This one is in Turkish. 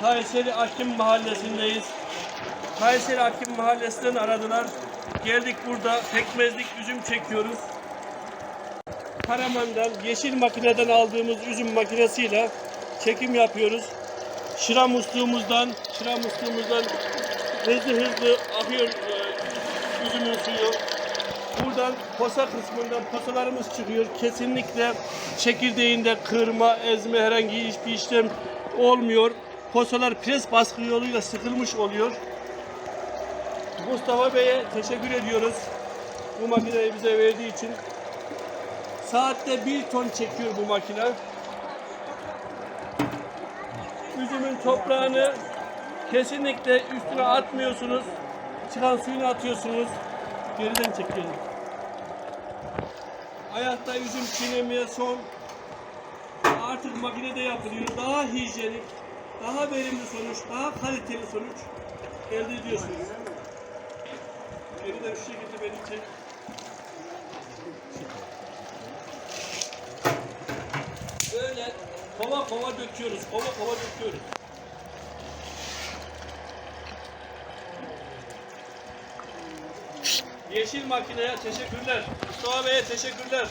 Kayseri Akim Mahallesi'ndeyiz. Kayseri Akim Mahallesi'nden aradılar. Geldik burada pekmezlik üzüm çekiyoruz. Karaman'dan yeşil makineden aldığımız üzüm makinesiyle çekim yapıyoruz. Şıra musluğumuzdan, şıra musluğumuzdan hızlı hızlı akıyor e, üzümün suyu. Buradan posa kısmından posalarımız çıkıyor. Kesinlikle çekirdeğinde kırma, ezme herhangi hiçbir işlem olmuyor. Posalar pres baskı yoluyla sıkılmış oluyor. Mustafa Bey'e teşekkür ediyoruz. Bu makineyi bize verdiği için. Saatte bir ton çekiyor bu makine. Üzümün toprağını kesinlikle üstüne atmıyorsunuz. Çıkan suyunu atıyorsunuz. Geriden çekelim. Ayakta üzüm çiğnemeye son. Artık makinede yapılıyor. Daha hijyenik, daha verimli sonuç, daha kaliteli sonuç elde ediyorsunuz. Geriden şu şekilde beni çek. Böyle kova kova döküyoruz. Kova kova döküyoruz. Yeşil makineye teşekkürler. Mustafa Bey'e teşekkürler.